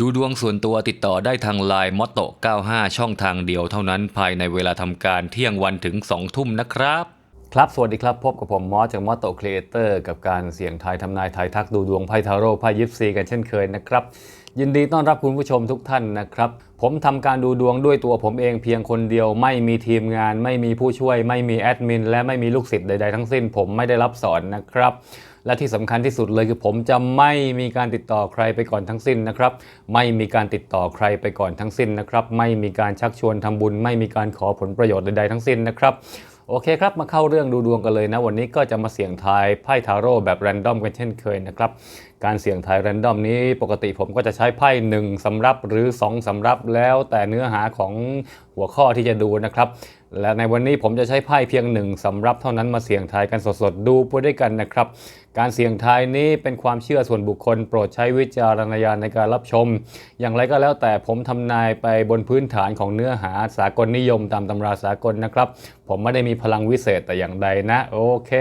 ดูดวงส่วนตัวติดต่อได้ทางไลน์มอตโต95 ช่องทางเดียวเท่านั้นภายในเวลาทำการเที่ยงวันถึง 2 ทุ่มนะครับ ครับ สวัสดีครับพบกับผมมอสจากมอตโตครีเอเตอร์กับการเสี่ยงทายทำนายทายทักดูดวงไพ่ทาโร่ไพ่ยิปซีกันเช่นเคยนะครับ ยินดีต้อนรับคุณผู้ชมทุกท่านนะครับ ผมทำการดูดวงด้วยตัวผมเองเพียงคนเดียวไม่มีทีมงาน ไม่มีผู้ช่วย ไม่มีแอดมินและไม่มีลูกศิษย์ใดๆทั้งสิ้น ผมไม่ได้รับสอนนะครับ และที่สำคัญที่สุดเลยคือผมจะไม่มีการติดต่อใครไปก่อนทั้งสิ้นนะครับ ไม่มีการติดต่อใครไปก่อนทั้งสิ้นนะครับ ไม่มีการชักชวนทำบุญ ไม่มีการขอผลประโยชน์ใดๆทั้งสิ้นนะครับโอเคครับ มาเข้าเรื่องดูดวงกันเลยนะ วันนี้ก็จะมาเสี่ยงทายไพ่ทาโร่แบบแรนดอมกันเช่นเคยนะครับ การเสี่ยงทายแรนดอมนี้ปกติผมก็จะใช้ไพ่หนึ่งสำรับหรือ 2สำรับแล้วแต่เนื้อหาของหัวข้อที่จะดูนะครับ และในวันนี้ผมจะใช้ไพ่เพียงหนึ่งสำรับเท่านั้นมาเสี่ยงทายกันสดๆ ดูไปด้วยกันนะครับ การเสี่ยงทายนี้เป็นความเชื่อส่วนบุคคล โปรดใช้วิจารณญาณในการรับชม อย่างไรก็แล้วแต่ผมทำนายไปบนพื้นฐานของเนื้อหาสากลนิยมตามตำราสากลนะครับ ผมไม่ได้มีพลังวิเศษแต่อย่างใดนะ โอเค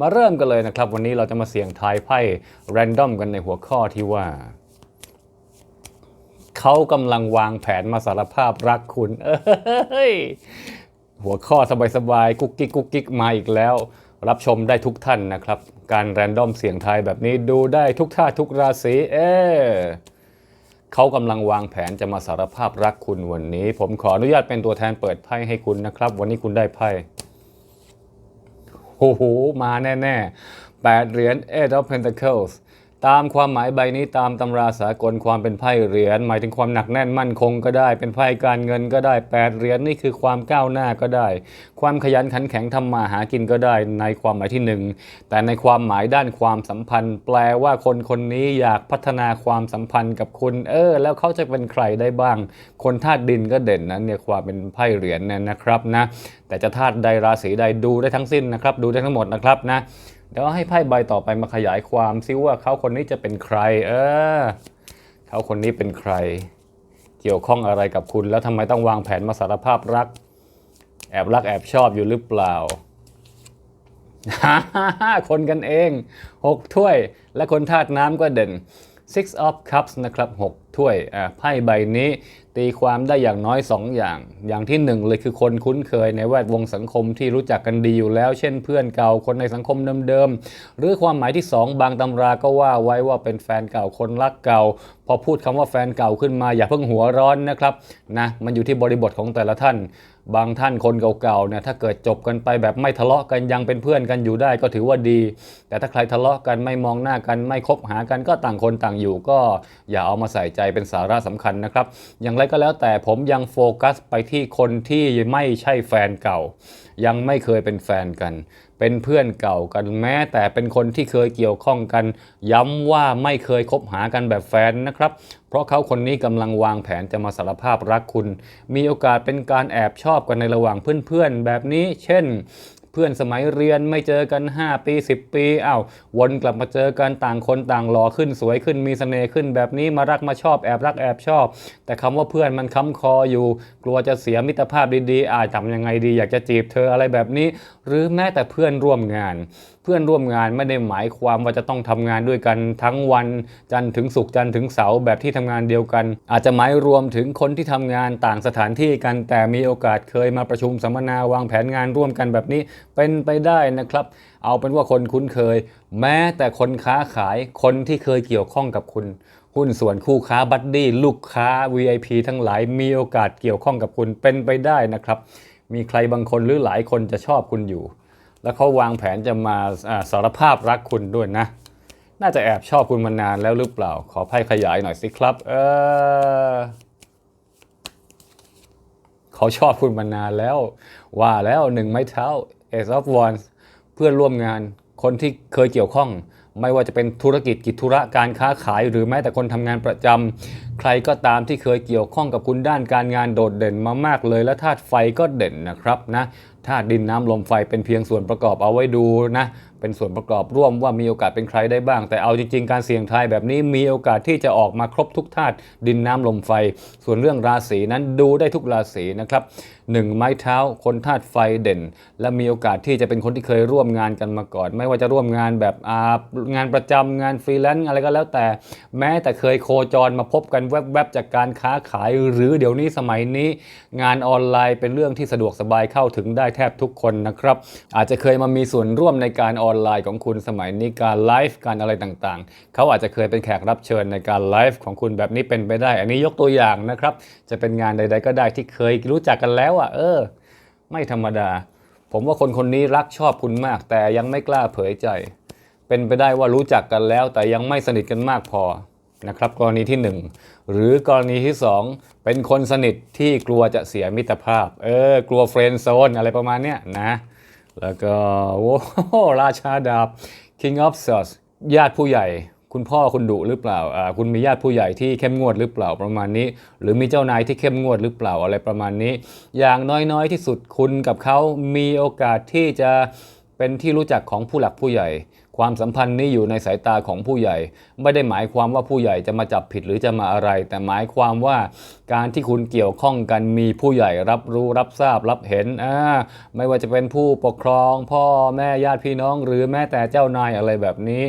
มาเริ่มกันเลยนะครับ วันนี้เราจะมาเสี่ยงทายไพ่แรนดอมกันในหัวข้อที่ว่าเขากำลังวางแผนมาสารภาพรักคุณ เอ้ย หัวข้อสบายๆกุ๊กกิ๊กกุ๊กกิ๊กมาอีกแล้ว รับชมได้ทุกท่านนะครับ การแรนดอมเสียงทายแบบนี้ดูได้ทุกท่าทุกราศีเอเขากำลังวางแผนจะมาสารภาพรักคุณวันนี้ ผมขออนุญาตเป็นตัวแทนเปิดไพ่ให้คุณนะครับ วันนี้คุณได้ไพ่โอ้โหมาแน่ๆแปดเหรียญ Eight of Pentacles ตามความหมายใบนี้ตามตำราสากลความเป็นไพ่เหรียญหมายถึงความหนักแน่นมั่นคงก็ได้ เป็นไพ่การเงินก็ได้แปดเหรียญนี่คือความก้าวหน้าก็ได้ ความขยันขันแข็งทำมาหากินก็ได้ในความหมายที่หนึ่งแต่ในความหมายด้านความสัมพันธ์ แปลว่าคนคนนี้อยากพัฒนาความสัมพันธ์กับคุณ เออ แล้วเขาจะเป็นใครได้บ้าง คนธาตุดินก็เด่นนะเนี่ยความเป็นไพ่เหรียญเนี่ยนะครับนะแต่จะธาตุใดราศีใดดูได้ทั้งสิ้นนะครับ ดูได้ทั้งหมดนะครับนะ เดี๋ยวให้ไพ่ใบต่อไปมาขยายความซิว่าเขาคนนี้จะเป็นใคร เออเขาคนนี้เป็นใคร เกี่ยวข้องอะไรกับคุณ แล้วทำไมต้องวางแผนมาสารภาพรัก แอบรักแอบชอบอยู่หรือเปล่าคนกันเอง 6 ถ้วย และคนธาตุน้ำก็เด่น Six of Cups นะครับ 6 ถ้วยอ่าไพ่ใบนี้ ตีความได้อย่างน้อย 2 อย่าง อย่างที่ 1 เลยคือคนคุ้นเคยในแวดวงสังคมที่รู้จักกันดีอยู่แล้ว เช่นเพื่อนเก่าคนในสังคมเดิมๆ หรือความหมายที่ 2 บางตำราก็ว่าไว้ว่าเป็นแฟนเก่าคนรักเก่า พอพูดคำว่าแฟนเก่าขึ้นมาอย่าเพิ่งหัวร้อนนะครับนะมันอยู่ที่บริบทของแต่ละท่านบางท่านคนเก่าๆเนี่ยถ้าเกิดจบกันไปแบบไม่ทะเลาะกันยังเป็นเพื่อนกันอยู่ได้ก็ถือว่าดี แต่ถ้าใครทะเลาะกันไม่มองหน้ากันไม่คบหากันก็ต่างคนต่างอยู่ ก็อย่าเอามาใส่ใจเป็นสาระสำคัญนะครับ อย่างไรก็แล้วแต่ผมยังโฟกัสไปที่คนที่ไม่ใช่แฟนเก่า ยังไม่เคยเป็นแฟนกัน เป็นเพื่อนเก่ากันแม้ แต่เป็นคนที่เคยเกี่ยวข้องกัน ย้ำว่าไม่เคยคบหากันแบบแฟนนะครับ เพราะเขาคนนี้กำลังวางแผนจะมาสารภาพรักคุณ มีโอกาสเป็นการแอบชอบกันในระหว่างเพื่อนๆ แบบนี้ เช่น พื่อนสมัยเรียนไม่เจอกัน 5 ปี 10 ปีอ้าววนกลับมาเจอกันต่างคนต่างหล่อขึ้นสวยขึ้นมีเสน่ห์ขึ้นแบบนี้มารักมาชอบแอบรักแอบชอบ แต่คำว่าเพื่อนมันค้ำคออยู่ กลัวจะเสียมิตรภาพดีๆอาจทำยังไงดี อยากจะจีบเธออะไรแบบนี้ หรือแม้แต่เพื่อนร่วมงานเพื่อนร่วมงานไม่ได้หมายความว่าจะต้องทำงานด้วยกันทั้งวันจันทร์ถึงศุกร์จันทร์ถึงเสาร์แบบที่ทำงานเดียวกัน อาจจะหมายรวมถึงคนที่ทำงานต่างสถานที่กัน แต่มีโอกาสเคยมาประชุมสัมมนาวางแผนงานร่วมกันแบบนี้เป็นไปได้นะครับ เอาเป็นว่าคนคุ้นเคย แม้แต่คนค้าขายคนที่เคยเกี่ยวข้องกับคุณหุ้นส่วนคู่ค้าบัดดี้ลูกค้า VIP ทั้งหลายมีโอกาสเกี่ยวข้องกับคุณเป็นไปได้นะครับ มีใครบางคนหรือหลายคนจะชอบคุณอยู่ แล้วเขาวางแผนจะมาสารภาพรักคุณด้วยนะ น่าจะแอบชอบคุณมานานแล้วหรือเปล่า ขอไพ่ขยายหน่อยสิครับ เออเขาชอบคุณมานานแล้ว ว่าแล้วหนึ่งไม้เท้า Ace of Wands เพื่อนร่วมงานคนที่เคยเกี่ยวข้อง ไม่ว่าจะเป็นธุรกิจกิจธุระการค้าขาย หรือแม้แต่คนทำงานประจำใครก็ตามที่เคยเกี่ยวข้องกับคุณด้านการงานโดดเด่นมามากเลย และธาตุไฟก็เด่นนะครับนะ ธาตุดินน้ำลมไฟเป็นเพียงส่วนประกอบเอาไว้ดูนะ เป็นส่วนประกอบร่วมว่ามีโอกาสเป็นใครได้บ้าง แต่เอาจริง ๆ การเสี่ยงทายแบบนี้มีโอกาสที่จะออกมาครบทุกธาตุดินน้ำลมไฟ ส่วนเรื่องราศีนั้นดูได้ทุกราศีนะครับ หนึ่งไม้เท้า คนธาตุไฟเด่น และมีโอกาสที่จะเป็นคนที่เคยร่วมงานกันมาก่อน ไม่ว่าจะร่วมงานแบบงานประจำงานฟรีแลนซ์อะไรก็แล้วแต่ แม้แต่เคยโคจรมาพบกันแวบๆจากการค้าขาย หรือเดี๋ยวนี้สมัยนี้ งานออนไลน์เป็นเรื่องที่สะดวกสบายเข้าถึงได้แทบทุกคนนะครับ อาจจะเคยมามีส่วนร่วมในการออนไลน์ของคุณสมัยนี้การไลฟ์การอะไรต่างๆ เขาอาจจะเคยเป็นแขกรับเชิญในการไลฟ์ของคุณแบบนี้เป็นไปได้ อันนี้ยกตัวอย่างนะครับจะเป็นงานใด ๆ ก็ได้ที่เคยรู้จักกันแล้วอะเออ ไม่ธรรมดา ผมว่าคนคนนี้รักชอบคุณมาก แต่ยังไม่กล้าเผยใจ เป็นไปได้ว่ารู้จักกันแล้ว แต่ยังไม่สนิทกันมากพอนะครับกรณีที่หนึ่งหรือกรณีที่สองเป็นคนสนิทที่กลัวจะเสียมิตรภาพ เออกลัวเฟรนด์โซนอะไรประมาณเนี้ยนะ แล้วก็โอ้โหราชาดาบ King of Swords ญาติผู้ใหญ่ คุณพ่อคุณดุหรือเปล่าคุณมีญาติผู้ใหญ่ที่เข้มงวดหรือเปล่าประมาณนี้ หรือมีเจ้านายที่เข้มงวดหรือเปล่าอะไรประมาณนี้ อย่างน้อยๆ ที่สุดคุณกับเขามีโอกาสที่จะเป็นที่รู้จักของผู้หลักผู้ใหญ่ ความสัมพันธ์นี้อยู่ในสายตาของผู้ใหญ่ ไม่ได้หมายความว่าผู้ใหญ่จะมาจับผิดหรือจะมาอะไร แต่หมายความว่าการที่คุณเกี่ยวข้องกันมีผู้ใหญ่รับรู้รับทราบรับเห็นอ่าไม่ว่าจะเป็นผู้ปกครอง พ่อแม่ญาติพี่น้อง หรือแม้แต่เจ้านายอะไรแบบนี้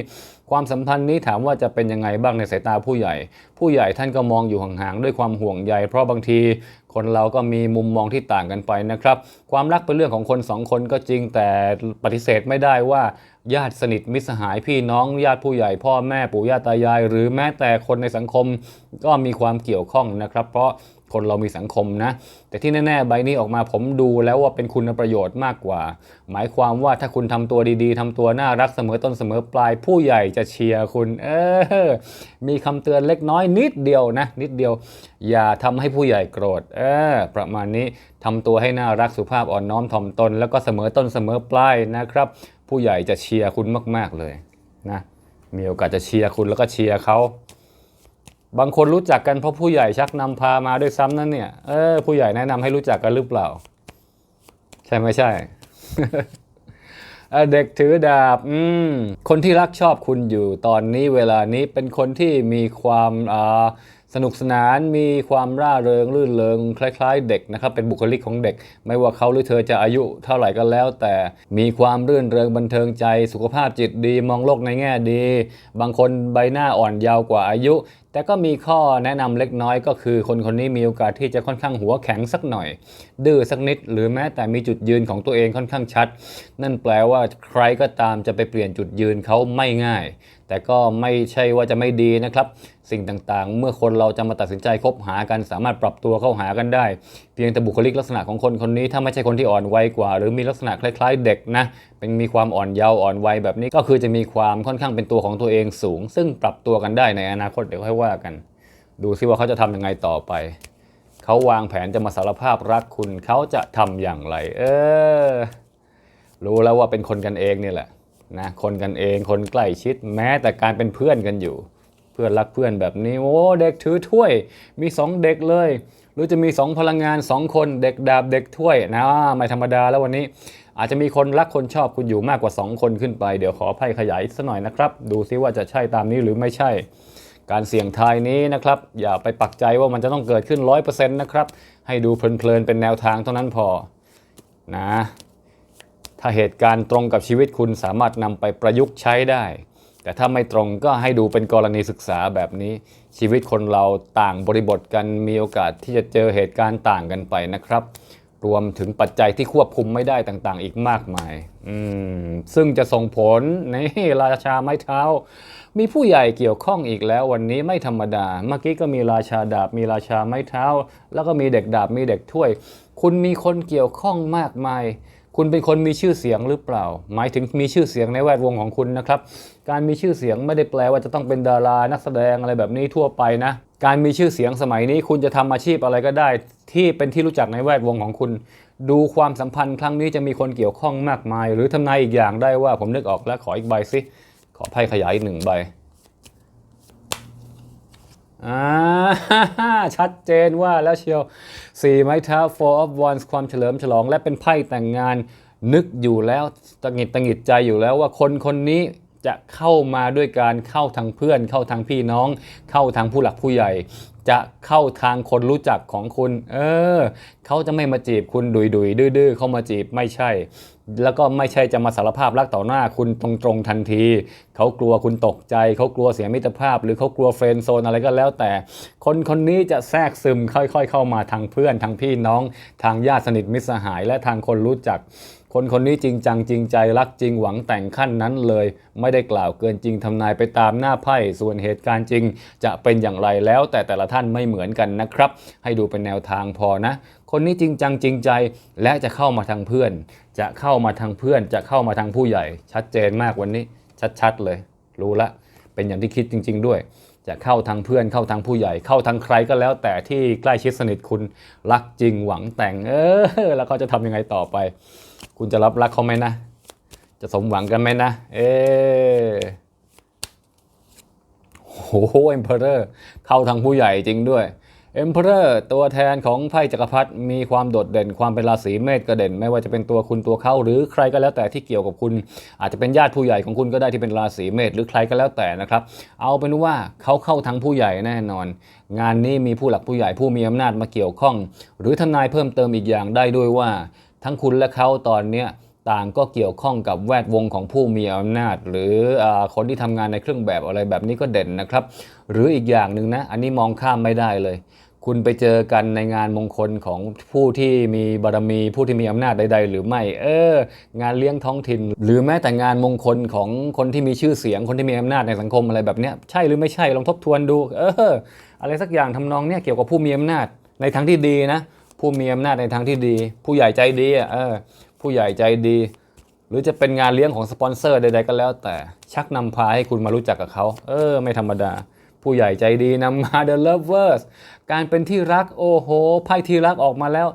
ความสัมพันธ์นี้ถามว่าจะเป็นยังไงบ้างในสายตาผู้ใหญ่ ผู้ใหญ่ท่านก็มองอยู่ห่างๆด้วยความห่วงใย เพราะบางทีคนเราก็มีมุมมองที่ต่างกันไปนะครับ ความรักเป็นเรื่องของคนสองคนก็จริงแต่ปฏิเสธไม่ได้ว่า ญาติสนิทมิตรสหายพี่น้อง ญาติผู้ใหญ่พ่อแม่ปู่ย่าตายาย หรือแม้แต่คนในสังคมก็มีความเกี่ยวข้องนะครับ เพราะ คนเรามีสังคมนะ แต่ที่แน่ๆใบนี้ออกมาผมดูแล้วว่าเป็นคุณประโยชน์มากกว่า หมายความว่าถ้าคุณทำตัวดีๆทำตัวน่ารักเสมอต้นเสมอปลายผู้ใหญ่จะเชียร์คุณ เออ มีคำเตือนเล็กน้อยนิดเดียวนะ นิดเดียว อย่าทำให้ผู้ใหญ่โกรธ เออ ประมาณนี้ทำตัวให้น่ารักสุภาพอ่อนน้อมถ่อมตน แล้วก็เสมอต้นเสมอปลายนะครับ ผู้ใหญ่จะเชียร์คุณมาก ๆเลยนะมีโอกาสจะเชียร์คุณแล้วก็เชียร์เขา บางคนรู้จักกันเพราะผู้ใหญ่ชักนำพามาด้วยซ้ำนั่นเนี่ย เออผู้ใหญ่แนะนำให้รู้จักกันหรือเปล่า ใช่ไม่ใช่เเด็กถือดาบ อืม คนที่รักชอบคุณอยู่ตอนนี้เวลานี้เป็นคนที่มีความอ่า สนุกสนานมีความร่าเริงรื่นเริงคล้าย ๆ เด็กนะครับเป็นบุคลิกของเด็ก ไม่ว่าเขาหรือเธอจะอายุเท่าไหร่ก็แล้ว แต่มีความรื่นเริงบันเทิงใจ สุขภาพจิตดี มองโลกในแง่ดี บางคนใบหน้าอ่อนยาวกว่าอายุ แต่ก็มีข้อแนะนำเล็กน้อยก็คือ คนคนนี้มีโอกาสที่จะค่อนข้างหัวแข็งสักหน่อย ดื้อสักนิด หรือแม้แต่มีจุดยืนของตัวเองค่อนข้างชัด นั่นแปลว่าใครก็ตามจะไปเปลี่ยนจุดยืนเขาไม่ง่าย แต่ก็ไม่ใช่ว่าจะไม่ดีนะครับ สิ่งต่างๆ เมื่อคนเราจะมาตัดสินใจคบหากันสามารถปรับตัวเข้าหากันได้ เพียงแต่บุคลิกลักษณะของคนคนนี้ถ้าไม่ใช่คนที่อ่อนวัยกว่า หรือมีลักษณะคล้าย ๆ เด็กนะเป็นมีความอ่อนเยาว์อ่อนวัยแบบนี้ก็คือจะมีความค่อนข้างเป็นตัวของตัวเองสูง ซึ่งปรับตัวกันได้ในอนาคตเดี๋ยวค่อยว่ากัน ดูซิว่าเขาจะทำยังไงต่อไปเขาวางแผนจะมาสารภาพรักคุณเขาจะทำอย่างไร เออ รู้แล้วว่าเป็นคนกันเองเนี่แหละนะคนกันเองคนใกล้ชิดแม้แต่การเป็นเพื่อนกันอยู่ เพื่อนรักเพื่อนแบบนี้ โอ้เด็กถือถ้วย มีสองเด็กเลย หรือจะมีสองพลังงานสองคนเด็กดาบเด็กถ้วยนะไม่ธรรมดาแล้ววันนี้ อาจจะมีคนรักคนชอบคุณอยู่มากกว่า 2 คนขึ้นไป เดี๋ยวขอไพ่ขยายสักหน่อยนะครับ ดูซิว่าจะใช่ตามนี้หรือไม่ใช่ การเสี่ยงทายนี้นะครับ อย่าไปปักใจว่ามันจะต้องเกิดขึ้น 100%นะครับให้ดูเพลินๆเป็นแนวทางเท่านั้นพอนะถ้าเหตุการณ์ตรงกับชีวิตคุณสามารถนำไปประยุกต์ใช้ได้ แต่ถ้าไม่ตรงก็ให้ดูเป็นกรณีศึกษาแบบนี้ชีวิตคนเราต่างบริบทกันมีโอกาสที่จะเจอเหตุการณ์ต่างกันไปนะครับ รวมถึงปัจจัยที่ควบคุมไม่ได้ต่างๆ อีกมากมายอืมซึ่งจะส่งผลในราชาไม้เท้า มีผู้ใหญ่เกี่ยวข้องอีกแล้ววันนี้ไม่ธรรมดา เมื่อกี้ก็มีราชาดาบมีราชาไม้เท้า แล้วก็มีเด็กดาบมีเด็กถ้วย คุณมีคนเกี่ยวข้องมากมายคุณเป็นคนมีชื่อเสียงหรือเปล่า หมายถึงมีชื่อเสียงในแวดวงของคุณนะครับการมีชื่อเสียงไม่ได้แปลว่าจะต้องเป็นดารานักแสดงอะไรแบบนี้ทั่วไปนะ การมีชื่อเสียงสมัยนี้คุณจะทำอาชีพอะไรก็ได้ ที่เป็นที่รู้จักในแวดวงของคุณ ดูความสัมพันธ์ครั้งนี้จะมีคนเกี่ยวข้องมากมาย หรือทำนายอีกอย่างได้ว่าผมนึกออกแล้วขออีกใบสิขอไพ่ขยายอีกหนึ่งใบอ่าชัดเจนว่าแล้วเชียวสี่ไม้เท้า four of wands ความเฉลิมฉลอง และเป็นไพ่แต่งงาน นึกอยู่แล้วตังหิดตังหงิดใจอยู่แล้วว่าคนคนนี้ จะเข้ามาด้วยการเข้าทางเพื่อน เข้าทางพี่น้อง เข้าทางผู้หลักผู้ใหญ่ จะเข้าทางคนรู้จักของคุณ เออ เขาจะไม่มาจีบคุณดุยดุยดื้อๆเข้ามาจีบไม่ใช่ แล้วก็ไม่ใช่จะมาสารภาพรักต่อหน้าคุณตรงๆทันที เขากลัวคุณตกใจ เขากลัวเสียมิตรภาพ หรือเขากลัวเฟรนด์โซนอะไรก็แล้วแต่ คนคนนี้จะแทรกซึมค่อยๆ เข้ามาทางเพื่อนทางพี่น้อง ทางญาติสนิทมิตรสหายและทางคนรู้จัก คนคนนี้จริงจังจริงใจรักจริงหวังแต่งขั้นนั้นเลย ไม่ได้กล่าวเกินจริงทำนายไปตามหน้าไพ่ส่วนเหตุการณ์จริง จะเป็นอย่างไรแล้วแต่แต่ละท่านไม่เหมือนกันนะครับ ให้ดูเป็นแนวทางพอนะ คนนี้จริงจังจริงใจและจะเข้ามาทางเพื่อน จะเข้ามาทางเพื่อน จะเข้ามาทางผู้ใหญ่ ชัดเจนมากวันนี้ ชัดๆเลย รู้ละ เป็นอย่างที่คิดจริง ๆ ด้วยจะเข้าทางเพื่อนเข้าทางผู้ใหญ่เข้าทางใครก็แล้ว แต่ที่ใกล้ชิดสนิทคุณรักจริงหวังแต่ง เออ แล้วเขาจะทำยังไงต่อไป คุณจะรับรักเขาไหมนะ จะสมหวังกันไหมนะเออโอ้โหเอ็มเพอเรอร์เข้าทางผู้ใหญ่จริงด้วยเอ็มเพอเรอร์ตัวแทนของไพ่จักรพรรดิมีความโดดเด่นความเป็นราศีเมษก็เด่น ไม่ว่าจะเป็นตัวคุณตัวเขาหรือใครก็แล้วแต่ที่เกี่ยวกับคุณ อาจจะเป็นญาติผู้ใหญ่ของคุณก็ได้ที่เป็นราศีเมษหรือใครก็แล้วแต่นะครับเอาเป็นว่าเขาเข้าทางผู้ใหญ่แน่นอน งานนี้มีผู้หลักผู้ใหญ่ผู้มีอำนาจมาเกี่ยวข้อง หรือทนายเพิ่มเติมอีกอย่างได้ด้วยว่า ทั้งคุณและเขาตอนเนี้ยต่างก็เกี่ยวข้องกับแวดวงของผู้มีอำนาจ หรืออคนที่ทำงานในเครื่องแบบอะไรแบบนี้ก็เด่นนะครับ หรืออีกอย่างหนึ่งนะ อันนี้มองข้ามไม่ได้เลย คุณไปเจอกันในงานมงคลของผู้ที่มีบารมี ผู้ที่มีอำนาจใด ๆ หรือไม่ เออ งานเลี้ยงท้องถิ่น หรือแม้แต่งานมงคลของคนที่มีชื่อเสียง คนที่มีอำนาจในสังคมอะไรแบบนี้ใช่หรือไม่ใช่ลองทบทวนดู เออ อะไรสักอย่างทำนองเนี้ยเกี่ยวกับผู้มีอำนาจในทางที่ดีนะ ผู้มีอำนาจในทางที่ดี ผู้ใหญ่ใจดีอะเออผู้ใหญ่ใจดี หรือจะเป็นงานเลี้ยงของสปอนเซอร์ใดๆก็แล้ว แต่ชักนำพาให้คุณมารู้จักกับเขา เออ ไม่ธรรมดา ผู้ใหญ่ใจดีนำมา The Lovers การเป็นที่รักโอ้โหไพ่ที่รักออกมาแล้ว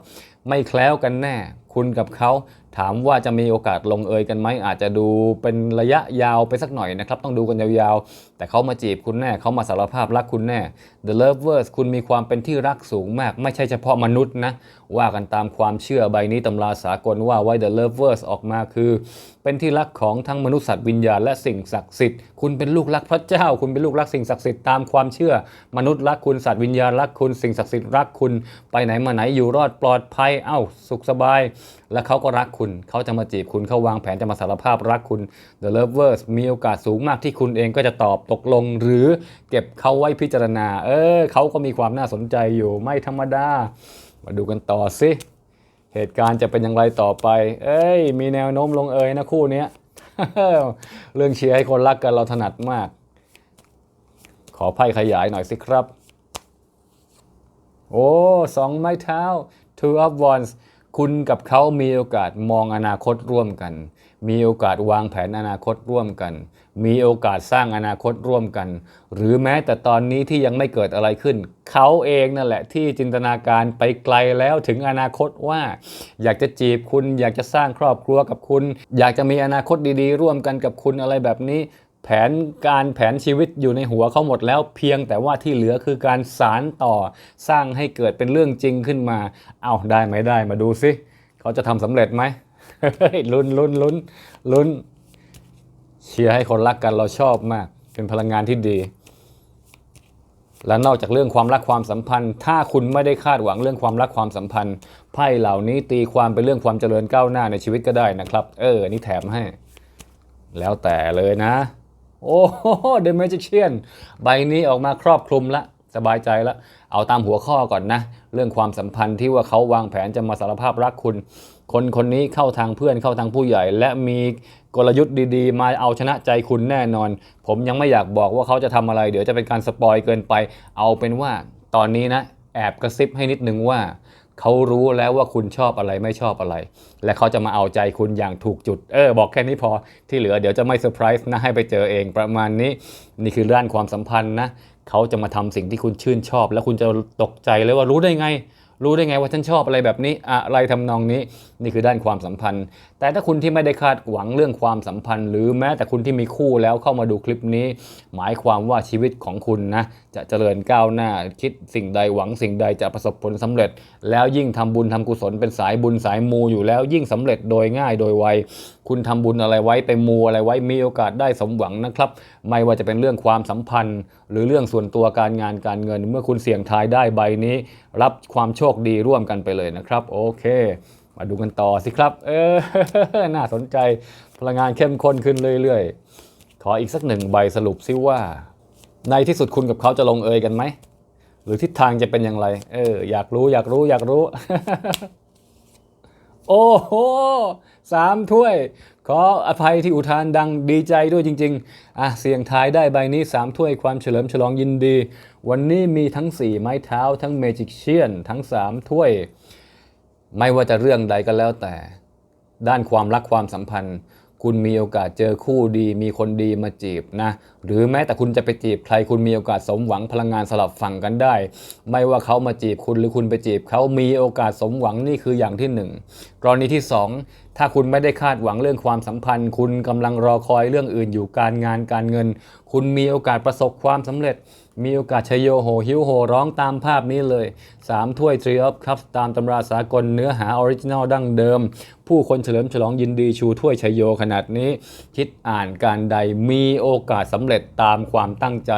ไม่แคล้วกันแน่ คุณกับเขา ถามว่าจะมีโอกาสลงเอยกันไหมอาจจะดูเป็นระยะยาวไปสักหน่อยนะครับต้องดูกันยาวๆ แต่เขามาจีบคุณแน่เขามาสารภาพรักคุณแน่ The Lovers คุณมีความเป็นที่รักสูงมาก ไม่ใช่เฉพาะมนุษย์นะ ว่ากันตามความเชื่อใบนี้ตำราสากลว่าไว้ The Lovers ออกมาคือ เป็นที่รักของทั้งมนุษย์สัตว์วิญญาณและสิ่งศักดิ์สิทธิ์คุณเป็นลูกรักพระเจ้า คุณเป็นลูกรักสิ่งศักดิ์สิทธิ์ตามความเชื่อ มนุษย์รักคุณสัตว์วิญญาณรักคุณสิ่งศักดิ์สิทธิ์รักคุณ ไปไหนมาไหนอยู่รอดปลอดภัยเอ้าสุขสบาย และเขาก็รักคุณเขาจะมาจีบคุณเขาวางแผนจะมาสารภาพรักคุณ The Lovers มีโอกาสสูงมากที่คุณเองก็จะตอบตกลง หรือเก็บเขาไว้พิจารณา เออเขาก็มีความน่าสนใจอยู่ไม่ธรรมดา มาดูกันต่อสิ เหตุการณ์จะเป็นอย่างไรต่อไป เอ้ย มีแนวโน้มลงเอยนะคู่นี้เรื่องเชียร์ให้คนรักกันเราถนัดมาก ขอไพ่ขยายหน่อยสิครับ โอ้สองไม้เท้า two of wands คุณกับเขามีโอกาสมองอนาคตร่วมกัน มีโอกาสวางแผนอนาคตร่วมกัน มีโอกาสสร้างอนาคตร่วมกัน หรือแม้แต่ตอนนี้ที่ยังไม่เกิดอะไรขึ้น เขาเองนั่นแหละที่จินตนาการไปไกลแล้วถึงอนาคตว่า อยากจะจีบคุณ อยากจะสร้างครอบครัวกับคุณ อยากจะมีอนาคตดีๆ ร่วมกันกับคุณอะไรแบบนี้ แผนการแผนชีวิตอยู่ในหัวเขาหมดแล้วเพียงแต่ว่าที่เหลือคือการสารต่อสร้างให้เกิดเป็นเรื่องจริงขึ้นมา เอาได้ไหมได้มาดูสิเขาจะทำสำเร็จไหมลุ้นลุ้นลุ้นลุ้นเชียร์ให้คนรักกันเราชอบมาก เป็นพลังงานที่ดี และนอกจากเรื่องความรักความสัมพันธ์ ถ้าคุณไม่ได้คาดหวังเรื่องความรักความสัมพันธ์ไพ่เหล่านี้ตีความเป็นเรื่องความเจริญก้าวหน้าในชีวิตก็ได้นะครับ เออนี่แถมให้ แล้วแต่เลยนะ โอ้โห The Magician ใบนี้ออกมาครอบคลุมละ สบายใจละ เอาตามหัวข้อก่อนนะ เรื่องความสัมพันธ์ที่ว่าเขาวางแผนจะมาสารภาพรักคุณ คนคนนี้เข้าทางเพื่อนเข้าทางผู้ใหญ่ และมีกลยุทธ์ดีๆ มาเอาชนะใจคุณแน่นอน ผมยังไม่อยากบอกว่าเขาจะทำอะไร เดี๋ยวจะเป็นการสปอยเกินไป เอาเป็นว่าตอนนี้นะ แอบกระซิบให้นิดนึงว่า เขารู้แล้วว่าคุณชอบอะไรไม่ชอบอะไร และเขาจะมาเอาใจคุณอย่างถูกจุด เออ บอกแค่นี้พอที่เหลือเดี๋ยวจะไม่เซอร์ไพรส์นะให้ไปเจอเองประมาณนี้ นี่คือด้านความสัมพันธ์นะเขาจะมาทำสิ่งที่คุณชื่นชอบ แล้วคุณจะตกใจเลยว่ารู้ได้ไง รู้ได้ไงว่าฉันชอบอะไรแบบนี้ อะไรทำนองนี้นี่คือด้านความสัมพันธ์ แต่ถ้าคุณที่ไม่ได้คาดหวังเรื่องความสัมพันธ์ หรือแม้แต่คุณที่มีคู่แล้วเข้ามาดูคลิปนี้ หมายความว่าชีวิตของคุณนะจะเจริญก้าวหน้า คิดสิ่งใดหวังสิ่งใดจะประสบผลสำเร็จ แล้วยิ่งทำบุญทำกุศลเป็นสายบุญสายมูอยู่แล้วยิ่งสำเร็จโดยง่ายโดยไวคุณทำบุญอะไรไว้ไปมูอะไรไว้มีโอกาสได้สมหวังนะครับ ไม่ว่าจะเป็นเรื่องความสัมพันธ์ หรือเรื่องส่วนตัวการงานการเงิน เมื่อคุณเสี่ยงทายได้ใบนี้ รับความโชคดีร่วมกันไปเลยนะครับ โอเค มาดูกันต่อสิครับ เออ น่าสนใจพลังงานเข้มข้นขึ้นเรื่อยๆ ขออีกสักหนึ่งใบสรุปซิว่า ในที่สุดคุณกับเขาจะลงเอยกันไหม หรือทิศทางจะเป็นอย่างไร เออ อยากรู้อยากรู้อยากรู้ โอ้โหสามถ้วย ขออภัยที่อุทานดังดีใจด้วยจริง ๆ อะ เสียงทายได้ใบนี้สามถ้วยความเฉลิมฉลองยินดี วันนี้มีทั้ง4ไม้เท้าทั้งเมจิกเชียนทั้ง3ถ้วย ไม่ว่าจะเรื่องใดก็แล้วแต่ ด้านความรักความสัมพันธ์ คุณมีโอกาสเจอคู่ดี มีคนดีมาจีบนะ หรือแม้แต่คุณจะไปจีบใครคุณมีโอกาสสมหวังพลังงานสลับฝั่งกันได้ ไม่ว่าเขามาจีบคุณหรือคุณไปจีบเขามีโอกาสสมหวังนี่คืออย่างที่หนึ่งกรณีที่สองถ้าคุณไม่ได้คาดหวังเรื่องความสัมพันธ์ คุณกำลังรอคอยเรื่องอื่นอยู่การงานการเงิน คุณมีโอกาสประสบความสำเร็จ มีโอกาสชยโยโหหิวโหร้องตามภาพนี้เลย 3 ถ้วย Tree of Cups ตามตำราสากลเนื้อหาออริจินัลดั้งเดิม ผู้คนเฉลิมฉลองยินดีชูถ้วยชยโยขนาดนี้ คิดอ่านการใดมีโอกาสสำเร็จตามความตั้งใจ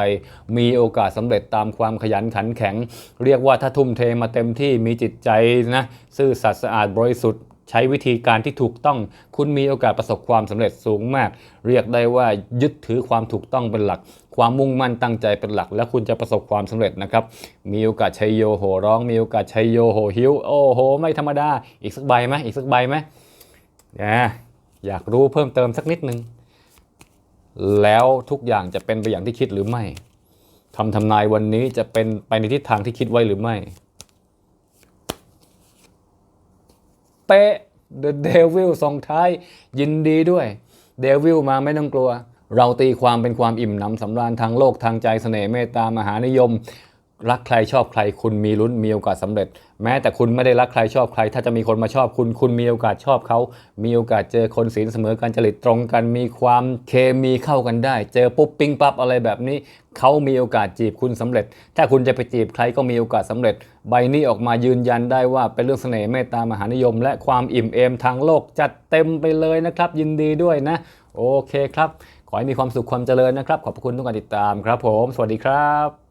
มีโอกาสสำเร็จตามความขยันขันแข็ง เรียกว่าถ้าทุ่มเทมาเต็มที่มีจิตใจนะซื่อสัตย์สะอาดบริสุทธิ์ใช้วิธีการที่ถูกต้อง คุณมีโอกาสประสบความสำเร็จสูงมาก เรียกได้ว่ายึดถือความถูกต้องเป็นหลัก ความมุ่งมั่นตั้งใจเป็นหลัก แล้วคุณจะประสบความสำเร็จนะครับ มีโอกาสชัยโยโหร้อง มีโอกาสชัยโยโหหิวโอ้โห ไม่ธรรมดา อีกสักใบไหมอีกสักใบไหมนะอยากรู้เพิ่มเติมสักนิดนึง แล้วทุกอย่างจะเป็นไปอย่างที่คิดหรือไม่คำทำนายวันนี้จะเป็นไปในทิศทางที่คิดไว้หรือไม่ เป๊ะ The Devil ส่งท้าย ยินดีด้วย Devil มาไม่ต้องกลัว เราตีความเป็นความอิ่มหนำสำราญทางโลกทางใจเสน่ห์เมตตามหานิยม รักใครชอบใครคุณมีลุ้นมีโอกาสสำเร็จ แม้แต่คุณไม่ได้รักใครชอบใคร ถ้าจะมีคนมาชอบคุณ คุณมีโอกาสชอบเขา มีโอกาสเจอคนศีลเสมอกันจริตตรงกัน มีความเคมีเข้ากันได้ เจอปุ๊บปิ๊งปั๊บอะไรแบบนี้เขามีโอกาสจีบคุณสำเร็จ ถ้าคุณจะไปจีบใครก็มีโอกาสสำเร็จ ใบนี้ออกมายืนยันได้ว่าเป็นเรื่องเสน่ห์เมตตามหานิยม และความอิ่มเอมทางโลกจัดเต็มไปเลยนะครับ ยินดีด้วยนะ โอเคครับ ขอให้มีความสุขความเจริญนะครับ ขอบคุณทุกการติดตามครับผม สวัสดีครับ